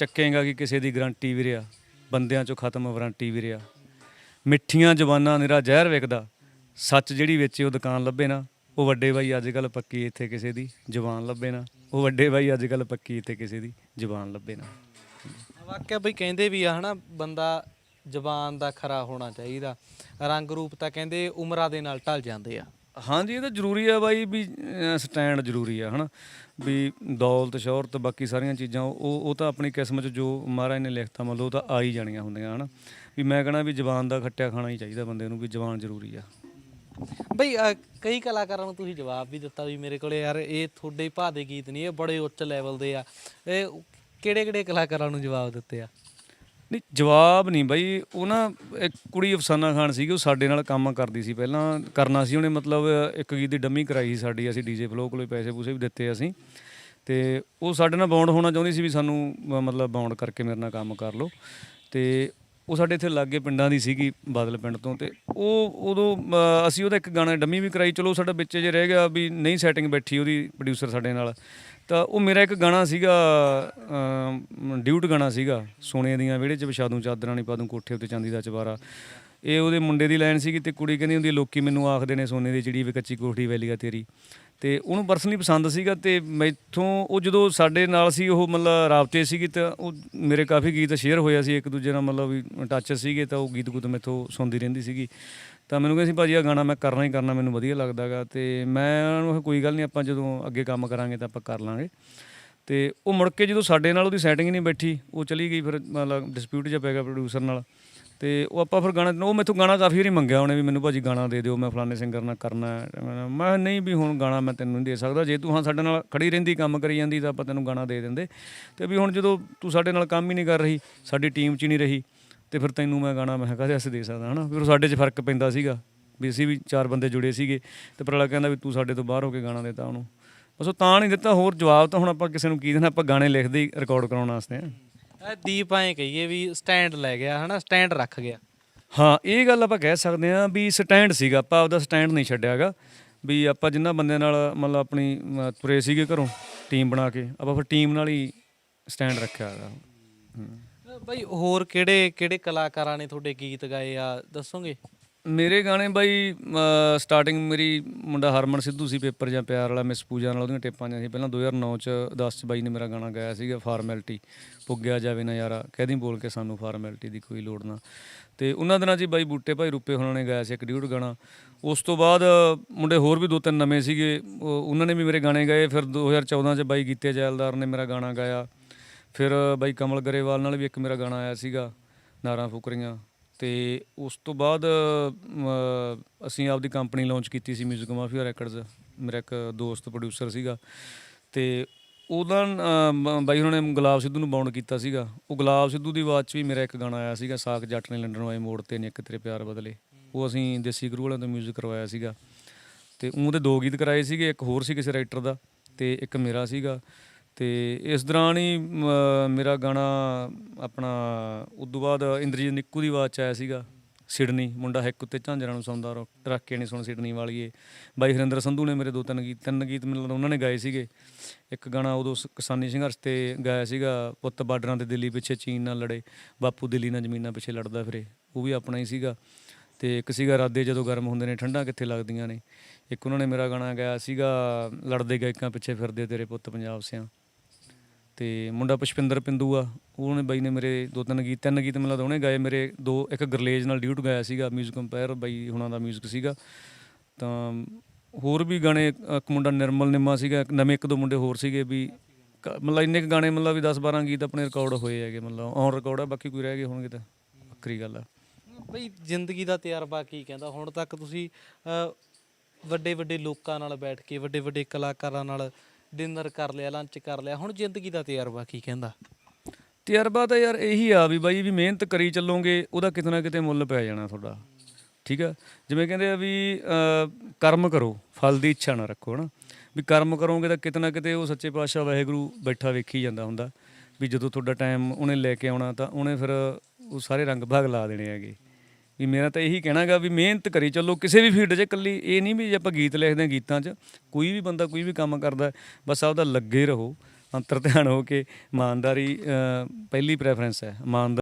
ਚੱਕੇਗਾ ਕਿ ਕਿਸੇ ਦੀ ਗਰੰਟੀ ਵੀ ਰਿਆ ਬੰਦਿਆਂ ਚੋਂ ਖਤਮ ਵਾਰੰਟੀ ਵੀ ਰਿਆ ਮਿੱਠੀਆਂ ਜ਼ਬਾਨਾਂ ਨਿਰਾ ਜ਼ਹਿਰ ਵਿਕਦਾ ਸੱਚ ਜਿਹੜੀ ਵੇਚੇ ਉਹ ਦੁਕਾਨ ਲੱਭੇ ਨਾ, ਉਹ ਵੱਡੇ ਬਾਈ ਅੱਜ ਕੱਲ ਪੱਕੀ ਇੱਥੇ ਕਿਸੇ ਦੀ ਜਬਾਨ ਲੱਭੇ ਨਾ, ਉਹ ਵੱਡੇ ਬਾਈ ਅੱਜ ਕੱਲ ਪੱਕੀ ਇੱਥੇ ਕਿਸੇ ਦੀ ਜਬਾਨ ਲੱਭੇ ਨਾ। ਵਾਕਿਆ ਬਈ ਕਹਿੰਦੇ ਵੀ ਆ ਹਨਾ, ਬੰਦਾ ਜ਼ਬਾਨ ਦਾ ਖਰਾ ਹੋਣਾ ਚਾਹੀਦਾ। ਰੰਗ ਰੂਪ ਤਾਂ ਕਹਿੰਦੇ ਉਮਰਾਂ ਦੇ ਨਾਲ ਢਲ ਜਾਂਦੇ ਆ। ਹਾਂਜੀ ਇਹ ਤਾਂ ਜ਼ਰੂਰੀ ਆ ਬਾਈ ਵੀ ਸਟੈਂਡ ਜ਼ਰੂਰੀ ਆ ਹਨਾ? ਵੀ ਦੌਲਤ ਸ਼ੌਹਰਤ ਬਾਕੀ ਸਾਰੀਆਂ ਚੀਜ਼ਾਂ ਉਹ ਉਹ ਤਾਂ ਆਪਣੀ ਕਿਸਮਤ 'ਚ ਜੋ ਮਹਾਰਾਜ ਨੇ ਲਿਖਤਾ ਮੰਨ ਲਓ ਉਹ ਤਾਂ ਆ ਹੀ ਜਾਣੀਆਂ ਹੁੰਦੀਆਂ ਹਨਾ? ਵੀ ਮੈਂ ਕਹਣਾ ਵੀ ਜ਼ਬਾਨ ਦਾ ਖੱਟਿਆ ਖਾਣਾ ਹੀ ਚਾਹੀਦਾ ਬੰਦੇ ਨੂੰ ਵੀ ਜ਼ਬਾਨ ਜ਼ਰੂਰੀ ਆ। ਬਈ ਅਹ, ਕਈ ਕਲਾਕਾਰਾਂ ਨੂੰ ਤੁਸੀਂ ਜਵਾਬ ਵੀ ਦਿੱਤਾ ਵੀ ਮੇਰੇ ਕੋਲੇ ਯਾਰ ਇਹ ਤੁਹਾਡੇ ਭਾ ਦੇ ਗੀਤ ਨਹੀਂ ਇਹ ਬੜੇ ਉੱਚ ਲੈਵਲ ਦੇ ਆ। ਇਹ ਕਿਹੜੇ ਕਿਹੜੇ ਕਲਾਕਾਰਾਂ ਨੂੰ ਜਵਾਬ ਦਿੱਤੇ ਆ? ਨਹੀਂ, ਜਵਾਬ ਨਹੀਂ ਬਾਈ। ਉਹ ਨਾ ਇੱਕ ਕੁੜੀ ਅਫਸਾਨਾ ਖਾਨ ਸੀਗੀ, ਉਹ ਸਾਡੇ ਨਾਲ ਕੰਮ ਕਰਦੀ ਸੀ ਪਹਿਲਾਂ। ਕਰਨਾ ਸੀ ਉਹਨੇ ਮਤਲਬ ਇੱਕ ਗੀਤ ਦੀ ਡੰਮੀ ਕਰਾਈ ਸੀ ਸਾਡੀ, ਅਸੀਂ ਡੀਜੇ ਫਲੋ ਕੋਲੇ ਪੈਸੇ ਪੂਸੇ ਵੀ ਦਿੱਤੇ ਅਸੀਂ। ਤੇ ਉਹ ਸਾਡੇ ਨਾਲ ਬੌਂਡ ਹੋਣਾ ਚਾਹੁੰਦੀ ਸੀ ਵੀ ਸਾਨੂੰ ਮਤਲਬ ਬੌਂਡ ਕਰਕੇ ਮੇਰੇ ਨਾਲ ਕੰਮ ਕਰ ਲਓ। ਤੇ ਉਹ ਸਾਡੇ ਇੱਥੇ ਲਾਗੇ ਪਿੰਡਾਂ ਦੀ ਸੀਗੀ, ਬਾਦਲ ਪਿੰਡ ਤੋਂ। ਤੇ ਉਹ ਉਦੋਂ ਅਸੀਂ ਉਹਦਾ ਇੱਕ ਗਾਣਾ ਡੰਮੀ ਵੀ ਕਰਾਈ। ਚਲੋ ਸਾਡਾ ਵਿੱਚ ਜੇ ਰਹਿ ਗਿਆ ਵੀ ਨਹੀਂ ਸੈਟਿੰਗ ਬੈਠੀ ਉਹਦੀ ਪ੍ਰੋਡਿਊਸਰ ਸਾਡੇ ਨਾਲ। ਤਾਂ ਉਹ ਮੇਰਾ ਇੱਕ ਗਾਣਾ ਸੀਗਾ ਡਿਊਟ ਗਾਣਾ ਸੀਗਾ, ਸੋਨੇ ਦੀਆਂ ਵਿਹੜੇ 'ਚ ਵਿਛਾ ਦੂੰ, ਚਾਦਰਾਂ ਨਹੀਂ ਪਾ ਦੂੰ, ਕੋਠੇ ਉੱਤੇ ਚਾਂਦੀ ਦਾ ਚਵਾਰਾ ਇਹ ਉਹਦੇ ਮੁੰਡੇ ਦੀ ਲਾਈਨ ਸੀਗੀ ਤੇ ਕੁੜੀ ਕਹਿੰਦੀ ਹੁੰਦੀ ਲੋਕੀ ਮੈਨੂੰ ਆਖਦੇ ਨੇ ਸੋਨੇ ਦੀ ਚਿੜੀ ਵੀ ਕੱਚੀ ਕੋਠੀ ਵੈਲੀ ਆ ਤੇਰੀ। ਤੇ ਉਹਨੂੰ ਪਰਸਨਲੀ ਪਸੰਦ ਸੀਗਾ ਤੇ ਮੈਥੋਂ ਉਹ ਜਦੋਂ ਸਾਡੇ ਨਾਲ ਸੀ, ਉਹ ਮਤਲਬ ਰਾਬਤੇ ਸੀਗੀ ਤਾਂ ਉਹ ਮੇਰੇ ਕਾਫੀ ਗੀਤ ਸ਼ੇਅਰ ਹੋਇਆ ਸੀ, ਇੱਕ ਦੂਜੇ ਨਾਲ ਮਤਲਬ ਵੀ ਟੱਚ ਸੀਗੇ ਤਾਂ ਉਹ ਗੀਤ ਗੁੱਤ ਮੈਥੋਂ ਸੁਣਦੀ ਰਹਿੰਦੀ ਸੀਗੀ। ਤਾਂ ਮੈਨੂੰ ਕਹਿੰਦੀ ਸੀ, ਭਾਜੀ ਆ ਗਾਣਾ ਮੈਂ ਕਰਨਾ ਹੀ ਕਰਨਾ, ਮੈਨੂੰ ਵਧੀਆ ਲੱਗਦਾਗਾ ਤੇ ਮੈਂ ਉਹਨਾਂ ਨੂੰ ਕੋਈ ਗੱਲ ਨਹੀਂ, ਆਪਾਂ ਜਦੋਂ ਅੱਗੇ ਕੰਮ ਕਰਾਂਗੇ ਤਾਂ ਆਪਾਂ ਕਰ ਲਾਂਗੇ। ਤੇ ਉਹ ਮੁੜ ਕੇ ਜਦੋਂ ਸਾਡੇ ਨਾਲ ਉਹਦੀ ਸੈਟਿੰਗ ਨਹੀਂ ਬੈਠੀ, ਉਹ ਚਲੀ ਗਈ ਫਿਰ ਮਤਲਬ ਡਿਸਪਿਊਟ ਜਿਹਾ ਪੈ ਗਿਆ ਪ੍ਰੋਡਿਊਸਰ ਨਾਲ। ਤੇ ਉਹ ਆਪਾਂ ਫਿਰ ਗਾਣਾ, ਉਹ ਮੈਥੋਂ ਗਾਣਾ ਕਾਫੀ ਵਾਰੀ ਮੰਗਿਆ ਉਹਨੇ ਵੀ ਮੈਨੂੰ ਭਾਜੀ ਗਾਣਾ ਦੇ ਦਿਓ, ਮੈਂ ਫਲਾਣੇ ਸਿੰਗਰ ਨਾਲ ਕਰਨਾ ਮੈਂ ਕਿਹਾ ਨਹੀਂ ਵੀ ਹੁਣ ਗਾਣਾ ਮੈਂ ਤੈਨੂੰ ਨਹੀਂ ਦੇ ਸਕਦਾ, ਜੇ ਤੂੰ ਹਾਂ ਸਾਡੇ ਨਾਲ ਖੜੀ ਰਹਿੰਦੀ, ਕੰਮ ਕਰੀ ਜਾਂਦੀ ਤਾਂ ਆਪਾਂ ਤੈਨੂੰ ਗਾਣਾ ਦੇ ਦਿੰਦੇ। ਤੇ ਵੀ ਹੁਣ ਜਦੋਂ ਤੂੰ ਸਾਡੇ ਨਾਲ ਕੰਮ ਹੀ ਨਹੀਂ ਕਰ ਰਹੀ, ਸਾਡੀ ਟੀਮ 'ਚ ਹੀ ਨਹੀਂ ਰਹੀ, ਤੇ ਫਿਰ ਤੈਨੂੰ ਮੈਂ ਗਾਣਾ, ਮੈਂ ਕਿਹਾ, ਕਾਹਦੇ ਦੇ ਸਕਦਾ, ਹਨਾ? ਫਿਰ ਸਾਡੇ 'ਚ ਫ਼ਰਕ ਪੈਂਦਾ ਸੀਗਾ, ਵੀ ਅਸੀਂ ਵੀ ਚਾਰ ਬੰਦੇ ਜੁੜੇ ਸੀਗੇ, ਤੇ ਪਰ ਕਹਿੰਦਾ ਵੀ ਤੂੰ ਸਾਡੇ ਤੋਂ ਬਾਹਰ ਹੋ ਕੇ ਗਾਣਾ ਦੇਤਾ ਉਹਨੂੰ। ਬਸ ਉਹ ਤਾਂ ਨਹੀਂ ਦਿੱਤਾ, ਹੋਰ ਜਵਾਬ ਤਾਂ ਹੁਣ ਆਪਾਂ ਕਿਸੇ ਨੂੰ ਕੀ ਦੇਣਾ, ਆਪਾਂ ਗਾਣੇ ਲਿਖਦੇ ਹੀ ਰਿਕਾਰਡ ਕਰਾਉਣ ਵਾਸਤੇ ਆ ਇਹ ਦੀਪ ਐਂ ਕਹੀਏ ਵੀ ਸਟੈਂਡ ਲੈ ਗਿਆ ਹਨਾ? ਸਟੈਂਡ ਰੱਖ ਗਿਆ। ਹਾਂ ਇਹ ਗੱਲ ਆਪਾਂ ਕਹਿ ਸਕਦੇ ਹਾਂ ਵੀ ਸਟੈਂਡ ਸੀਗਾ ਆਪਾਂ ਆਪਦਾ ਸਟੈਂਡ ਨਹੀਂ ਛੱਡਿਆਗਾ। ਵੀ ਆਪਾਂ ਜਿੰਨਾ ਬੰਦਿਆਂ ਨਾਲ ਮਤਲਬ ਆਪਣੀ ਅਮ, ਤੁਰੇ ਸੀਗੇ ਘਰੋਂ ਟੀਮ ਬਣਾ ਕੇ ਆਪਾਂ ਫਿਰ ਟੀਮ ਨਾਲ ਹੀ ਸਟੈਂਡ ਰੱਖਿਆ ਹੈਗਾ ਬਈ ਹੋਰ ਕਿਹੜੇ ਕਿਹੜੇ ਕਲਾਕਾਰਾਂ ਨੇ ਤੁਹਾਡੇ ਗੀਤ ਗਾਏ ਆ? ਦੱਸੋਗੇ? ਮੇਰੇ ਗਾਣੇ ਬਾਈ ਸਟਾਰਟਿੰਗ ਮੇਰੀ ਮੁੰਡਾ ਹਰਮਨ ਸਿੱਧੂ ਸੀ, ਪੇਪਰ ਜਾਂ ਪਿਆਰ ਵਾਲਾ ਮਿਸ ਪੂਜਾ ਨਾਲ ਉਹਦੀਆਂ ਟੇਪਾਂ ਜਾਂ ਸੀ। ਪਹਿਲਾਂ 2009 ਚ 10 ਚ ਬਾਈ ਨੇ ਮੇਰਾ ਗਾਣਾ ਗਾਇਆ ਸੀਗਾ ਫਾਰਮੈਲਿਟੀ ਪੁੱਗਿਆ ਜਾਵੇ ਨਾ ਯਾਰਾ। ਕਹਿਦੀ ਬੋਲ ਕੇ ਸਾਨੂੰ ਫਾਰਮੈਲਿਟੀ ਦੀ ਕੋਈ ਲੋੜ ਨਾ। ਤੇ ਉਹਨਾਂ ਦਿਨਾਂ 'ਚ ਬਾਈ ਬੂਟੇ ਭਾਈ ਰੁੱਪੇ ਹੋਣਾ ਨੇ ਗਾਇਆ ਸੀ ਇੱਕ ਡਿਊਟ ਗਾਣਾ। ਉਸ ਤੋਂ ਬਾਅਦ ਮੁੰਡੇ ਹੋਰ ਵੀ ਦੋ ਤਿੰਨ ਨਵੇਂ ਸੀਗੇ। ਉਹ- ਉਹਨਾਂ ਨੇ ਵੀ ਮੇਰੇ ਗਾਣੇ ਗਾਏ। ਫਿਰ 2014 ਚ ਬਾਈ ਗੀਤੇ ਜੈਲਦਾਰ ਨੇ ਮੇਰਾ ਗਾਣਾ ਗਾਇਆ। ਫਿਰ ਬਾਈ ਕਮਲ ਗਰੇਵਾਲ ਨਾਲ ਵੀ ਇੱਕ ਮੇਰਾ ਗਾਣਾ ਆਇਆ ਸੀਗਾ, ਨਾਰਾਂ ਫੁਕਰੀਆਂ ਤੇ ਉਸ ਤੋਂ ਬਾਅਦ ਅਮ, ਅਸੀਂ ਆਪਦੀ ਕੰਪਨੀ ਲਾਂਚ ਕੀਤੀ ਸੀ 뮤직 ਮਾਫੀਆ ਰੈਕਰਡਸ ਮੇਰਾ ਇੱਕ ਦੋਸਤ ਪ੍ਰੋਡਿਊਸਰ ਸੀਗਾ ਤੇ ਉਹਦਾ ਅਮ, ਬਾਈ ਉਹਨਾਂ ਨੇ ਗੁਲਾਬ ਸਿੱਧੂ ਨੂੰ ਬਾਉਂਡ ਕੀਤਾ ਸੀਗਾ ਉਹ ਗੁਲਾਬ ਸਿੱਧੂ ਦੀ ਆਵਾਜ਼ 'ਚ ਵੀ ਮੇਰਾ ਇੱਕ ਗਾਣਾ ਆਇਆ ਸੀਗਾ ਸਾਕ ਜੱਟ ਨੇ ਲੰਡਨ ਵਾਏ ਮੋੜ ਤੇ ਨੇ ਇੱਕ ਤੇਰੇ ਪਿਆਰ ਬਦਲੇ ਉਹ ਅਸੀਂ ਦੇਸੀ ਗੁਰੂ ਵਾਲਿਆਂ ਤੋਂ 뮤직 ਕਰਵਾਇਆ ਸੀਗਾ ਤੇ ਉਹਦੇ ਦੋ ਗੀਤ ਕਰਾਏ ਸੀਗੇ ਇੱਕ ਹੋਰ ਸੀ ਕਿਸੇ ਰਾਈਟਰ ਦਾ ਤੇ ਇੱਕ ਮੇਰਾ ਸੀਗਾ ਤੇ ਇਸ ਦੌਰਾਨ ਹੀ ਮੇਰਾ ਗਾਣਾ ਆਪਣਾ ਉਦੋਂ ਬਾਅਦ ਇੰਦਰਜੀਤ ਨਿੱਕੂ ਦੀ ਆਵਾਜ਼ 'ਚ ਆਇਆ ਸੀਗਾ, ਸਿਡਨੀ, ਮੁੰਡਾ ਹਿੱਕ ਉੱਤੇ ਝਾਂਜਰਾਂ ਨੂੰ ਸੌਂਦਾ, ਰੋ ਰੱਖ ਕੇ ਨਹੀਂ ਸੁਣ ਸਿਡਨੀ ਵਾਲੀਏ ਬਾਈ ਹਰਿੰਦਰ ਸੰਧੂ ਨੇ ਮੇਰੇ ਦੋ ਤਿੰਨ ਗੀਤ ਤਿੰਨ ਗੀਤ ਮੈਨੂੰ ਉਹਨਾਂ ਨੇ ਗਾਏ ਸੀਗੇ। ਇੱਕ ਗਾਣਾ ਉਦੋਂ ਸ- ਕਿਸਾਨੀ ਸੰਘਰਸ਼ ਤੇ ਗਾਇਆ ਸੀਗਾ, ਪੁੱਤ ਬਾਰਡਰਾਂ ਤੇ ਦਿੱਲੀ ਪਿੱਛੇ ਚੀਨ ਨਾਲ ਲੜੇ, ਬਾਪੂ ਦਿੱਲੀ ਨਾਲ ਜ਼ਮੀਨਾਂ ਪਿੱਛੇ ਲੜਦਾ ਫਿਰੇ, ਉਹ ਵੀ ਆਪਣਾ ਹੀ ਸੀਗਾ। ਤੇ ਇੱਕ ਸੀਗਾ ਰਾਦੇ ਜਦੋਂ ਗਰਮ ਹੁੰਦੇ ਨੇ, ਠੰਡਾ ਕਿੱਥੇ ਲੱਗਦੀਆਂ ਨੇ। ਇੱਕ ਉਹਨਾਂ ਨੇ ਮੇਰਾ ਗਾਣਾ ਗਾਇਆ ਸੀਗਾ, ਲੜਦੇ ਗਾਇਕਾਂ ਪਿੱਛੇ ਫਿਰਦੇ ਤੇਰੇ ਪੁੱਤ ਪੰਜਾਬ ਸਿਆਂ। ਤੇ ਮੁੰਡਾ ਪੁਸ਼ਪਿੰਦਰ ਪਿੰਦੂ ਆ ਉਹਨੇ ਬਾਈ ਨੇ ਮੇਰੇ ਦੋ ਤਿੰਨ ਗੀਤ ਤਿੰਨ ਗੀਤ ਮੈਨੂੰ ਲੱਗਦਾ ਉਹਨੇ ਗਾਏ ਮੇਰੇ ਦੋ ਇੱਕ ਗਰਲੇਜ ਨਾਲ ਡਿਊਟ ਗਾਇਆ ਸੀਗਾ 뮤직 ਕੰਪੇਅਰ ਬਾਈ ਹੁਣਾਂ ਦਾ 뮤직 ਸੀਗਾ ਤਾਂ ਹੋਰ ਵੀ ਗਾਣੇ ਇੱਕ ਮੁੰਡਾ ਨਿਰਮਲ ਨਿੰਮਾ ਸੀਗਾ ਇੱਕ ਨਵੇਂ ਇੱਕ ਦੋ ਮੁੰਡੇ ਹੋਰ ਸੀਗੇ ਵੀ ਕ- ਮਤਲਬ ਇੰਨੇ ਕੁ ਗਾਣੇ ਮਤਲਬ ਵੀ 10 12 ਗੀਤ ਆਪਣੇ ਰਿਕਾਰਡ ਹੋਏ ਹੈਗੇ ਮਤਲਬ ਔਨ ਰਿਕਾਰਡ ਆ ਬਾਕੀ ਕੋਈ ਰਹਿ ਗਏ ਹੋਣਗੇ ਤਾਂ ਵੱਖਰੀ ਗੱਲ ਆ ਬਈ ਜ਼ਿੰਦਗੀ ਦਾ ਤਜਰਬਾ ਕੀ ਕਹਿੰਦਾ ਹੁਣ ਤੱਕ ਤੁਸੀਂ ਅਹ, ਵੱਡੇ ਵੱਡੇ ਲੋਕਾਂ ਨਾਲ ਬੈਠ ਕੇ ਵੱਡੇ ਵੱਡੇ ਕਲਾਕਾਰਾਂ ਨਾਲ ਡਿਨਰ ਕਰ ਲਿਆ, ਲੰਚ ਕਰ ਲਿਆ, ਹੁਣ ਜ਼ਿੰਦਗੀ ਦਾ ਤਜਰਬਾ ਕੀ ਕਹਿੰਦਾ? ਤਜਰਬਾ ਤਾਂ ਯਾਰ ਇਹੀ ਆ ਵੀ ਬਾਈ ਵੀ ਮਿਹਨਤ ਕਰੀ ਚੱਲੋਗੇ, ਉਹਦਾ ਕਿਤੇ ਨਾ ਕਿਤੇ ਮੁੱਲ ਪੈ ਜਾਣਾ ਤੁਹਾਡਾ। ਠੀਕ ਆ? ਜਿਵੇਂ ਕਹਿੰਦੇ ਆ ਵੀ ਕਰਮ ਕਰੋ, ਫਲ ਦੀ ਇੱਛਾ ਨਾ ਰੱਖੋ, ਹਨਾ? ਵੀ ਕਰਮ ਕਰੋਗੇ ਤਾਂ ਕਿਤੇ ਨਾ ਕਿਤੇ ਉਹ ਸੱਚੇ ਪਾਤਸ਼ਾਹ ਵਾਹਿਗੁਰੂ ਬੈਠਾ ਵੇਖੀ ਜਾਂਦਾ ਹੁੰਦਾ, ਵੀ ਜਦੋਂ ਤੁਹਾਡਾ ਟਾਈਮ ਉਹਨੇ ਲੈ ਕੇ ਆਉਣਾ ਤਾਂ ਉਹਨੇ ਫਿਰ ਉਹ ਸਾਰੇ ਰੰਗ ਭਾਗ ਲਾ ਦੇਣੇ ਹੈਗੇ। ਵੀ ਮੇਰਾ ਤਾਂ ਇਹੀ ਕਹਿਣਾਗਾ ਵੀ ਮਿਹਨਤ ਕਰੀ ਚੱਲੋ, ਕਿਸੇ ਵੀ ਫੀਲਡ 'ਚ ਇਕੱਲੀ ਇਹ ਨਹੀਂ ਵੀ ਜੇ ਆਪਾਂ ਗੀਤ ਲਿਖਦੇ ਹਾਂ ਗੀਤਾਂ 'ਚ, ਕੋਈ ਵੀ ਬੰਦਾ ਕੋਈ ਵੀ ਕੰਮ ਕਰਦਾ, ਬਸ ਆਪਦਾ ਲੱਗੇ ਰਹੋ, ਅੰਤਰ ਧਿਆਨ ਹੋ ਕੇ, ਇਮਾਨਦਾਰੀ ਪਹਿਲੀ ਪ੍ਰੈਫਰੈਂਸ ਹੈ, ਇਮਾਨਦਾਰ